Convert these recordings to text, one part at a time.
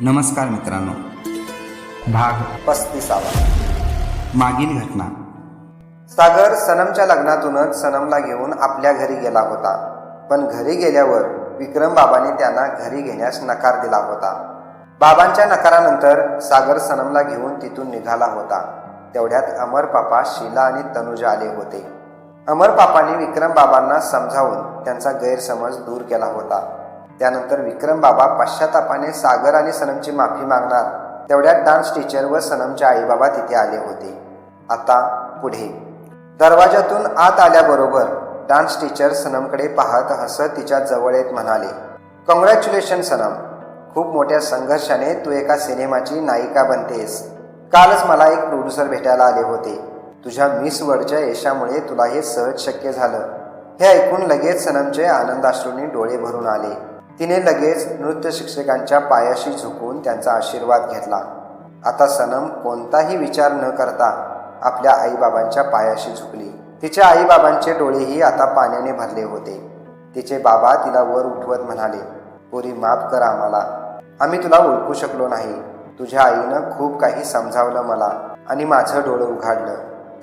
नमस्कार मित्रांनो. भाग पस्तीसावा. मागील घटना. सागर सनमच्या लग्नातूनच सनमला घेऊन आपल्या घरी गेला होता. पण घरी गेल्यावर विक्रम बाबाने त्यांना घरी घेण्यास नकार दिला होता. बाबांच्या नकारानंतर सागर सनमला घेऊन तिथून निघाला होता. तेवढ्यात अमर पापा शीला आणि तनुजा आले होते. अमर पापांनी विक्रम बाबांना समजावून त्यांचा गैरसमज दूर केला होता. त्यानंतर विक्रम बाबा पश्चातापाने सागर आणि सनमची माफी मागणार. तेवढ्यात डान्स टीचर व सनमचे आईबाबा तिथे आले होते. आता पुढे. दरवाजातून आत आल्याबरोबर डान्स टीचर सनमकडे पाहत हसत तिच्या जवळ येत म्हणाले कॉंग्रॅच्युलेशन सनम. खूप मोठ्या संघर्षाने तू एका सिनेमाची नायिका बनतेस. कालच मला एक प्रोड्युसर भेटायला आले होते. तुझ्या मिस वर्डच्या यशामुळे तुला हे सहज शक्य झालं. हे ऐकून लगेच सनमचे आनंदाश्रूंनी डोळे भरून आले. तिने लगेच नृत्य शिक्षकांच्या पायाशी झुकून त्यांचा आशीर्वाद घेतला. आता सनम कोणताही विचार न करता आपल्या आईबाबांच्या पायाशी झुकली. तिच्या आईबाबांचे डोळेही आता पाण्याने भरले होते. तिचे बाबा तिला वर उठवत म्हणाले पोरी माफ कर आम्हाला. आम्ही तुला ओळखू शकलो नाही. तुझ्या आईनं खूप काही समजावलं मला आणि माझं डोळं उघाडलं.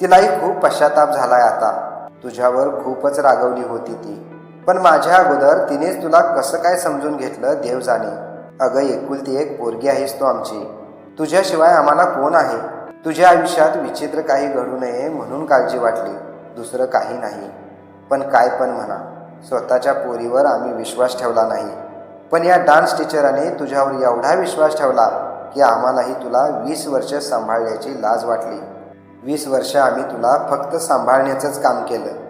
तिलाही खूप पश्चाताप झालाय आता. तुझ्यावर खूपच रागवली होती ती. पण माझ्या अगोदर तिनेच तुला कसं काय समजून घेतलं देव जाणे. अगं एकुलती एक पोरगी आहेस तो आमची. तुझ्याशिवाय आम्हाला कोण आहे? तुझ्या आयुष्यात विचित्र काही घडू नये म्हणून काळजी वाटली. दुसरं काही नाही. पण काय पण म्हणा स्वतःच्या पोरीवर आम्ही विश्वास ठेवला नाही. पण या डान्स टीचराने तुझ्यावर एवढा विश्वास ठेवला की आम्हालाही तुला वीस वर्ष सांभाळण्याची लाज वाटली. वीस वर्ष आम्ही तुला फक्त सांभाळण्याचंच काम केलं.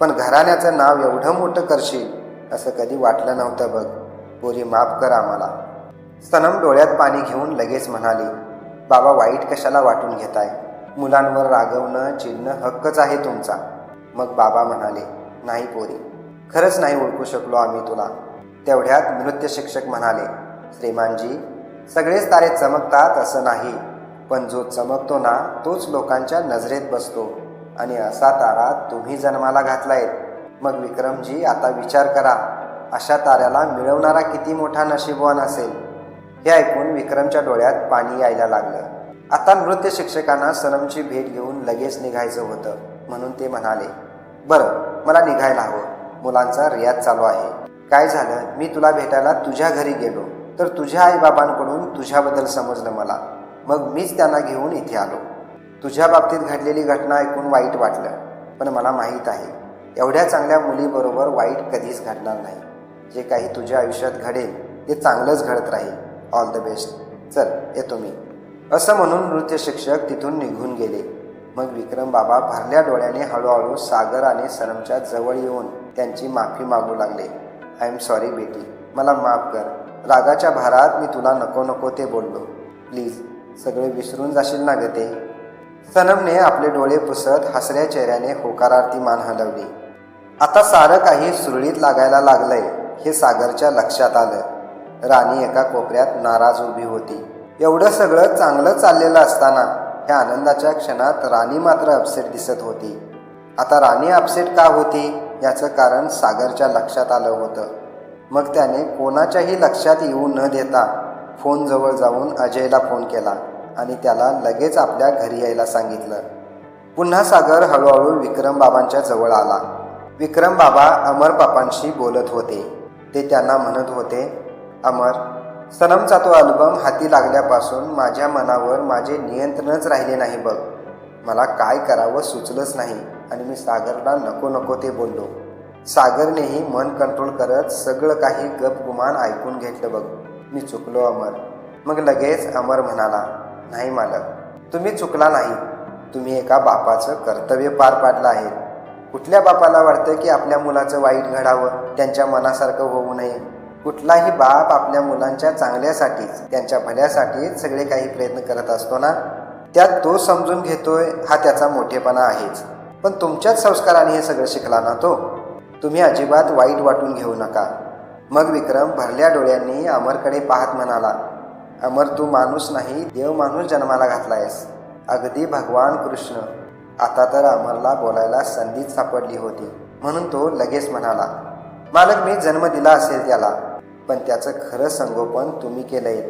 पण घराण्याचं नाव एवढं मोठं करशील असं कधी वाटलं नव्हतं बघ. पोरी माफ कर आम्हाला. सनम डोळ्यात पाणी घेऊन लगेच म्हणाली बाबा वाईट कशाला वाटून घेताय? मुलांवर रागवणं चिडणं हक्कच आहे तुमचा. मग बाबा म्हणाले नाही पोरी खरंच नाही ओळखू शकलो आम्ही तुला. तेवढ्यात नृत्य शिक्षक म्हणाले श्रीमानजी सगळेच तारे चमकतात असं नाही पण जो चमकतो ना तोच लोकांच्या नजरेत बसतो. आणि असा तारा तुम्ही जन्माला घातलाय मग विक्रमजी आता विचार करा अशा ताऱ्याला मिळवणारा किती मोठा नशीबवान असेल? हे ऐकून विक्रमच्या डोळ्यात पाणी यायला लागलं. आता नृत्य शिक्षकांना सनमची भेट घेऊन लगेच निघायचं होतं म्हणून ते म्हणाले बरं मला निघायला हवं. मुलांचा रियाज चालू आहे. काय झालं? मी तुला भेटायला तुझ्या घरी गेलो. तर तुझ्या आईबाबांकडून तुझ्याबद्दल समजलं मला. मग मीच त्यांना घेऊन इथे आलो. तुझ्या बाबतीत घडलेली घटना ऐकून वाईट वाटलं पण मला माहीत आहे एवढ्या चांगल्या मुलीबरोबर वाईट कधीच घडणार नाही. जे काही तुझ्या आयुष्यात घडेल ते चांगलंच घडत राहील. ऑल द बेस्ट चल येतो मी. असं म्हणून नृत्य शिक्षक तिथून निघून गेले. मग विक्रम बाबा भरल्या डोळ्याने हळूहळू सागर आणि सरमच्या जवळ येऊन त्यांची माफी मागू लागले. आय एम सॉरी बेटी. मला माफ कर. रागाच्या भारात मी तुला नको नको ते बोललो. प्लीज सगळे विसरून जाशील ना ग ते? सनमने आपले डोळे पुसत हसऱ्या चेहऱ्याने होकारार्थी मान हलवली. आता सारं काही सुरळीत लागायला लागलंय हे सागरच्या लक्षात आलं. राणी एका कोपऱ्यात नाराज उभी होती. एवढं सगळं चांगलं चाललेलं असताना ह्या आनंदाच्या क्षणात राणी मात्र अपसेट दिसत होती. आता राणी अपसेट का होती याचं कारण सागरच्या लक्षात आलं होतं. मग त्याने कोणाच्याही लक्षात येऊ न देता फोनजवळ जाऊन अजयला फोन केला. आणि त्याला लगेच आपल्या घरी यायला सांगितलं. पुन्हा सागर हळूहळू विक्रम बाबांच्या जवळ आला. विक्रम बाबा अमर बाबांशी बोलत होते. ते त्यांना म्हणत होते अमर सनमचा तो अल्बम हाती लागल्यापासून माझ्या मनावर माझे नियंत्रणच राहिले नाही बघ. मला काय करावं सुचलंच नाही आणि मी सागरला नको नको ते बोललो. सागरनेही मन कंट्रोल करत सगळं काही गपगुमान ऐकून घेतलं बघ. मी चुकलो अमर. मग लगेच अमर म्हणाला नाही मालक तुम्ही चुकला नाही. तुम्ही एका बापाचं कर्तव्य पार पाडलं आहे. कुठल्या बापाला वाटतं की आपल्या मुलाचं वाईट घडावं त्यांच्या मनासारखं होऊ नये? कुठलाही बाप आपल्या मुलांच्या चांगल्यासाठीच त्यांच्या भल्यासाठीच सगळे काही प्रयत्न करत असतो ना? त्यात तो समजून घेतोय हा त्याचा मोठेपणा आहेच. पण तुमच्याच संस्काराने हे सगळं शिकला ना तो? तुम्ही अजिबात वाईट वाटून घेऊ नका. मग विक्रम भरल्या डोळ्यांनी अमरकडे पाहत म्हणाला अमर तू माणूस नाही देव माणूस जन्माला घातलायस. अगदी भगवान कृष्ण. आता तर अमरला बोलायला संधीच सापडली होती. म्हणून तो लगेच म्हणाला मालक मी जन्म दिला असेल त्याला पण त्याचं खरं संगोपन तुम्ही केलंय.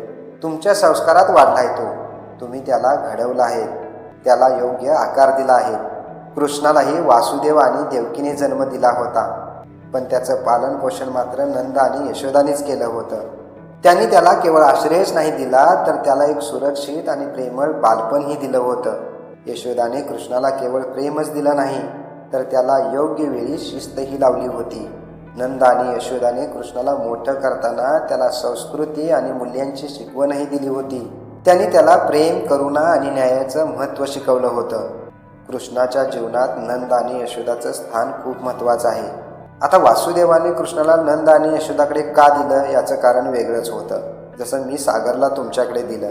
तुमच्या संस्कारात वाढलाय तो. तुम्ही त्याला घडवलं आहे. त्याला योग्य आकार दिला आहे. कृष्णालाही वासुदेव आणि देवकीने जन्म दिला होता. पण त्याचं पालन पोषण मात्र नंद आणि यशोदानेच केलं होतं. त्यांनी त्याला केवळ आश्रयच नाही दिला तर त्याला एक सुरक्षित आणि प्रेमळ बालपणही दिलं होतं. यशोदाने कृष्णाला केवळ प्रेमच दिलं नाही तर त्याला योग्य वेळी शिस्तही लावली होती. नंद आणि यशोदाने कृष्णाला मोठं करताना त्याला संस्कृती आणि मूल्यांची शिकवणही दिली होती. त्यांनी त्याला प्रेम करुणा आणि न्यायाचं महत्त्व शिकवलं होतं. कृष्णाच्या जीवनात नंद आणि यशोदाचं स्थान खूप महत्त्वाचं आहे. आता वासुदेवाने कृष्णाला नंद आणि यशोदाकडे का दिलं याचं कारण वेगळंच होतं. जसं मी सागरला तुमच्याकडे दिलं.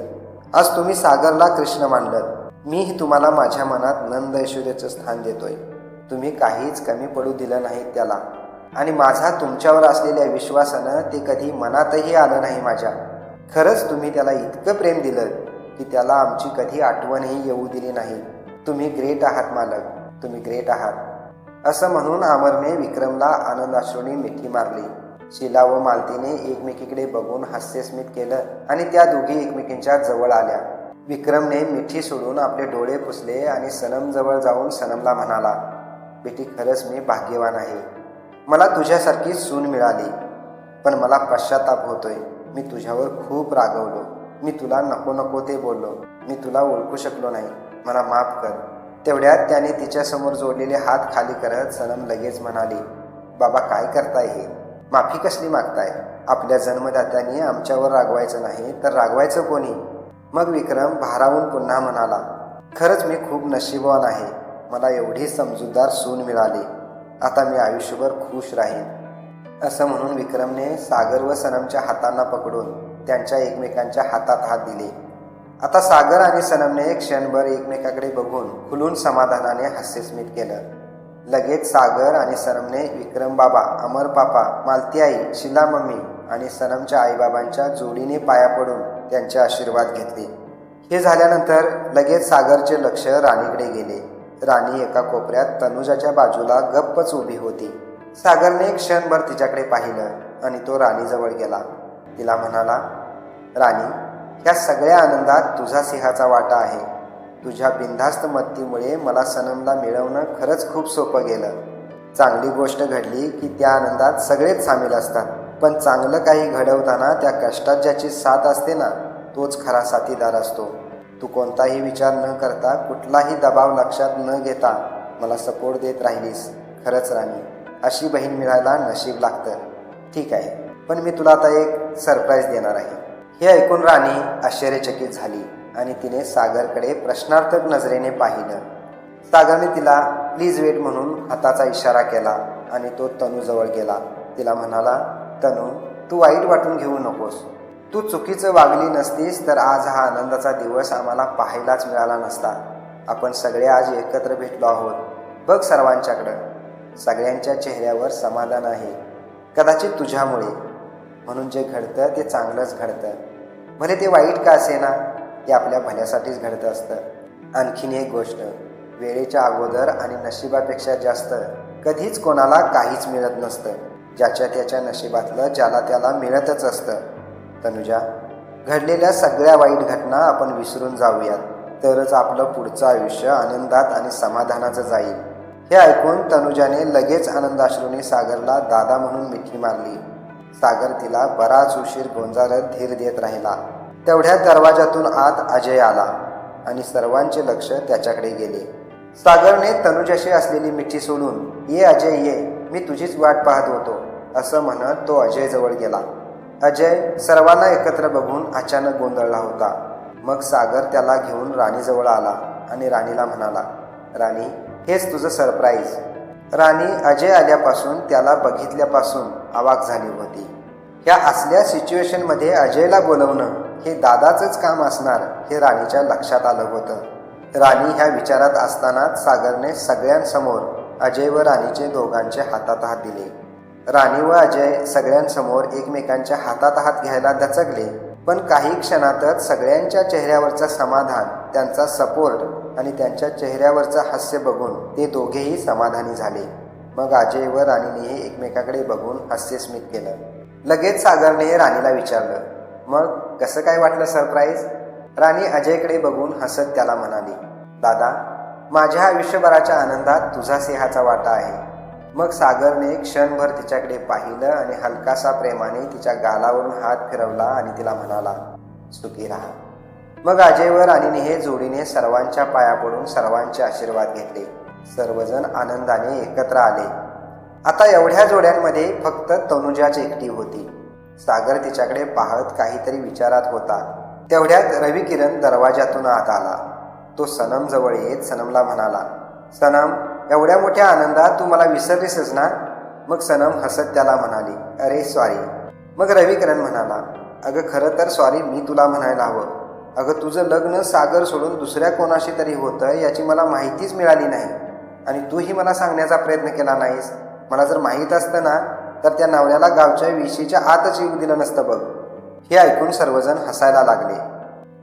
आज तुम्ही सागरला कृष्ण मानलं मीही तुम्हाला माझ्या मनात नंद यशोदेचं स्थान देतोय. तुम्ही काहीच कमी पडू दिलं नाही त्याला. आणि माझा तुमच्यावर असलेल्या विश्वासानं ते कधी मनातही आलं नाही माझ्या. खरंच तुम्ही त्याला इतकं प्रेम दिलं की त्याला आमची कधी आठवणही येऊ दिली नाही. तुम्ही ग्रेट आहात मालक. तुम्ही ग्रेट आहात. असं म्हणून अमरने विक्रमला आनंदाश्रूने मिठी मारली. शिला व मालतीने एकमेकीकडे बघून हास्यस्मित केलं आणि त्या दोघी एकमेकींच्या जवळ आल्या. विक्रमने मिठी सोडून आपले डोळे पुसले आणि सनम जवळ जाऊन सनमला म्हणाला बेटी खरंच मी भाग्यवान आहे. मला तुझ्यासारखी सून मिळाली पण मला पश्चाताप होतोय. मी तुझ्यावर खूप रागवलो. मी तुला नको नको ते बोललो. मी तुला ओळखू शकलो नाही. मला माफ कर. तेवढ्यात त्याने तिच्यासमोर जोडलेले हात खाली करत सनम लगेच म्हणाली बाबा काय करताय हे? माफी कसली मागताय? आपल्या जन्मदात्याने आमच्यावर रागवायचं नाही तर रागवायचं कोणी? मग विक्रम भारावून पुन्हा म्हणाला खरंच मी खूप नशीबवान आहे. मला एवढी समजूतदार सून मिळाली. आता मी आयुष्यभर खुश राहीन. असं म्हणून विक्रमने सागर व सनमच्या हातांना पकडून त्यांच्या एकमेकांच्या हातात हात दिले. आता सागर आणि सनमने क्षणभर एकमेकाकडे बघून खुलून समाधानाने हास्यस्मित केलं. लगेच सागर आणि सनमने विक्रम बाबा अमर पापा मालती आई शिला मम्मी आणि सनमच्या आईबाबांच्या जोडीने पाया पडून त्यांचे आशीर्वाद घेतले. हे झाल्यानंतर लगेच सागरचे लक्ष राणीकडे गेले. राणी एका कोपऱ्यात तनुजाच्या बाजूला गप्पच उभी होती. सागरने क्षणभर तिच्याकडे पाहिलं आणि तो राणीजवळ गेला. तिला म्हणाला राणी ह्या सगळ्या आनंदात तुझा सिंहाचा वाटा आहे. तुझ्या बिनधास्त मत्तीमुळे मला सनमला मिळवणं खरंच खूप सोपं गेलं. चांगली गोष्ट घडली की त्या आनंदात सगळेच सामील असतात. पण चांगलं काही घडवताना त्या कष्टात ज्याची साथ असते ना तोच खरा साथीदार असतो. तू कोणताही विचार न करता कुठलाही दबाव लक्षात न घेता मला सपोर्ट देत राहिलीस. खरंच राणी अशी बहीण मिळायला नशीब लागतं. ठीक आहे पण मी तुला आता एक सरप्राईज देणार आहे. हे ऐकून राणी आश्चर्यचकित झाली आणि तिने सागरकडे प्रश्नार्थक नजरेने पाहिलं. सागरने तिला प्लीज वेट म्हणून हाताचा इशारा केला आणि तो तनूजवळ गेला. तिला म्हणाला तनू तू वाईट वाटून घेऊ नकोस. तू चुकीचं वागली नसतीस तर आज हा आनंदाचा दिवस आम्हाला पाहायलाच मिळाला नसता. आपण सगळे आज एकत्र भेटलो आहोत. बघ सर्वांच्याकडं. सगळ्यांच्या चेहऱ्यावर समाधान आहे. कदाचित तुझ्यामुळे म्हणून जे घडतं ते चांगलंच घडतं. भले ते वाईट का असे ना ते आपल्या भल्यासाठीच घडतं असतं. आणखीन एक गोष्ट वेळेच्या अगोदर आणि नशिबापेक्षा जास्त कधीच कोणाला काहीच मिळत नसतं. ज्याच्या त्याच्या नशिबातलं ज्याला त्याला मिळतच असतं. तनुजा घडलेल्या सगळ्या वाईट घटना आपण विसरून जाऊयात. तरच आपलं पुढचं आयुष्य आनंदात आणि समाधानाचं जाईल. हे ऐकून तनुजाने लगेच आनंदाश्रूने सागरला दादा म्हणून मिठी मारली. सागर तिला बराच उशीर गोंजारत धीर देत राहिला. तेवढ्या दरवाजातून आत अजय आला आणि सर्वांचे लक्ष त्याच्याकडे गेले. सागरने तनुजाशी असलेली मिठी सोडून ये अजय ये मी तुझीच वाट पाहत होतो असं म्हणत तो अजय जवळ गेला. अजय सर्वांना एकत्र बघून अचानक गोंधळला होता. मग सागर त्याला घेऊन राणीजवळ आला आणि राणीला म्हणाला राणी हेच तुझं सरप्राईज. राणी अजय आल्यापासून त्याला बघितल्यापासून अवाक झाली होती. ह्या असल्या सिच्युएशनमध्ये अजयला बोलवणं हे दादाचंच काम असणार हे राणीच्या लक्षात आलं होतं. राणी ह्या विचारात असतानाच सागरने सगळ्यांसमोर अजय व राणीचे दोघांचे हातात हात दिले. राणी व अजय सगळ्यांसमोर एकमेकांच्या हातात हात घ्यायला दचकले पण काही क्षणातच सगळ्यांच्या चेहऱ्यावरचं समाधान त्यांचा सपोर्ट आणि त्यांच्या चेहऱ्यावरचं हास्य बघून ते दोघेही समाधानी झाले. मग अजय व राणीनेही एकमेकाकडे बघून हास्यस्मित केलं. लगेच सागरने राणीला विचारलं मग कसं काय वाटलं सरप्राईज? राणी अजयकडे बघून हसत त्याला म्हणाली दादा माझ्या आयुष्यभराच्या आनंदात तुझा सिंहाचा वाटा आहे. मग सागरने क्षणभर तिच्याकडे पाहिलं आणि हलकासा प्रेमाने तिच्या गालावरून हात फिरवला आणि तिला म्हणाला सुखी राहा. मग अजयवर आणि हे जोडीने सर्वांच्या पाया पडून सर्वांचे आशीर्वाद घेतले. सर्वजण आनंदाने एकत्र आले. आता एवढ्या जोड्यांमध्ये फक्त तनुजाच एकटी होती. सागर तिच्याकडे पाहत काहीतरी विचारात होता. तेवढ्यात रवी किरण दरवाजातून आत आला. तो सनम जवळ येत सनमला म्हणाला सनम एवढ्या मोठ्या आनंदात तू मला विसरलीसच ना? मग सनम हसत त्याला म्हणाली अरे सॉरी मग रविकिरण म्हणाला अगं खरं तर सॉरी मी तुला म्हणायला हवं. अगं तुझं लग्न सागर सोडून दुसऱ्या कोणाशी तरी होतं याची मला माहितीच मिळाली नाही. आणि तूही मला सांगण्याचा प्रयत्न केला नाहीस. मला जर माहीत असतं ना तर त्या नवऱ्याला गावच्या विशीच्या आतच येऊ दिलं नसतं बघ. हे ऐकून सर्वजण हसायला लागले.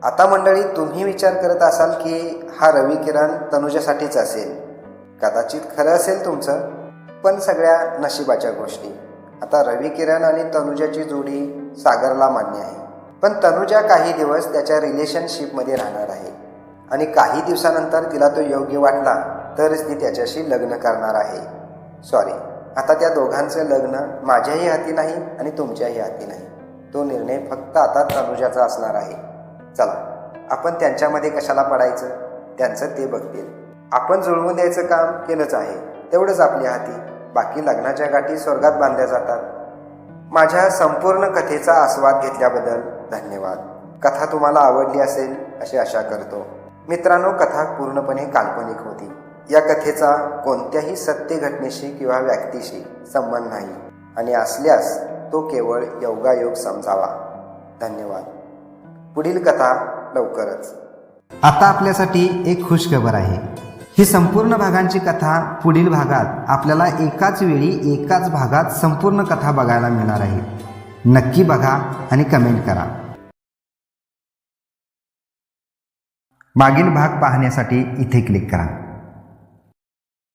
आता मंडळी तुम्ही विचार करत असाल की हा रवी किरण तनुजासाठीच असेल. कदाचित खरं असेल तुमचं पण सगळ्या नशिबाच्या गोष्टी. आता रवी किरण आणि तनुजाची जोडी सागरला मान्य आहे. पण तनुजा काही दिवस त्याच्या रिलेशनशिपमध्ये राहणार आहे. आणि काही दिवसानंतर तिला तो योग्य वाटला तरच ती त्याच्याशी लग्न करणार आहे. सॉरी आता त्या दोघांचं लग्न माझ्याही हाती नाही आणि तुमच्याही हाती नाही. तो निर्णय फक्त आता तनुजाचा असणार आहे. चला आपण त्यांच्यामध्ये कशाला पडायचं? त्यांचं ते बघतील. आपण जुळवून द्यायचं काम केलंच आहे. तेवढंच आपल्या हाती. बाकी लग्नाच्या गाठी स्वर्गात बांधल्या जातात. माझ्या संपूर्ण कथेचा आस्वाद घेतल्याबद्दल धन्यवाद. कथा तुम्हाला आवडली असेल अशी आशा करतो. मित्रांनो कथा पूर्णपणे काल्पनिक होती. या कथेचा कोणत्याही सत्य घटनेशी किंवा व्यक्तीशी संबंध नाही. आणि असल्यास तो केवळ योगायोग समजावा. धन्यवाद. पुढील कथा लवकरच. आता आपल्यासाठी एक खुशखबर आहे. ही संपूर्ण भागांची कथा पुढील भागात आपल्याला एकाच वेळी एकाच भागात संपूर्ण कथा बघायला मिळणार आहे. नक्की बघा आणि कमेंट करा. मागील भाग पाहण्यासाठी इथे क्लिक करा.